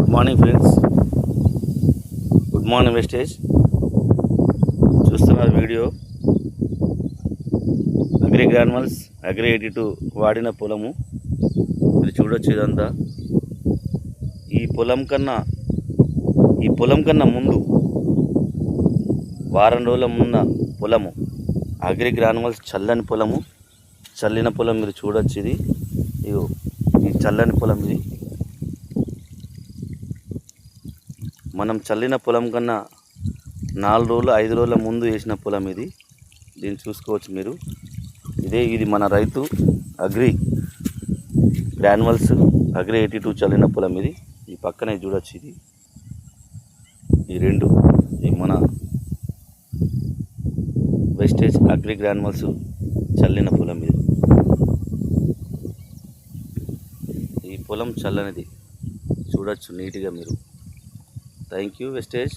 Good morning friends good morning Vestige చూస్తున్నారు video. Agri granules agri eighty two వాడిన పొలము. మీరు చూడొచ్చు ఇదంతా. ఈ పొలం కన్నా ఈ పొలం కన్నా ముందు వారం రోజుల ముందు పొలము అగ్రి గ్రానిమల్స్ చల్లని పొలము. చల్లిన పొలం మీరు చూడొచ్చు ఇది. ఇగో ఈ చల్లని పొలం ఇది. మనం చల్లిన పొలం కన్నా నాలుగు రోజులు ఐదు రోజుల ముందు వేసిన పొలం ఇది. దీన్ని చూసుకోవచ్చు మీరు. ఇదే ఇది మన రైతు agri granules agri eighty two చల్లిన పొలం ఇది. ఈ పక్కనే చూడొచ్చు ఇది. ఈ రెండు ఈ మన వెస్టేజ్ అగ్రి గ్రాన్వల్స్ చల్లిన పొలం ఇది. ఈ పొలం చల్లనిది. చూడొచ్చు నీట్గా మీరు. Thank you, Vestige.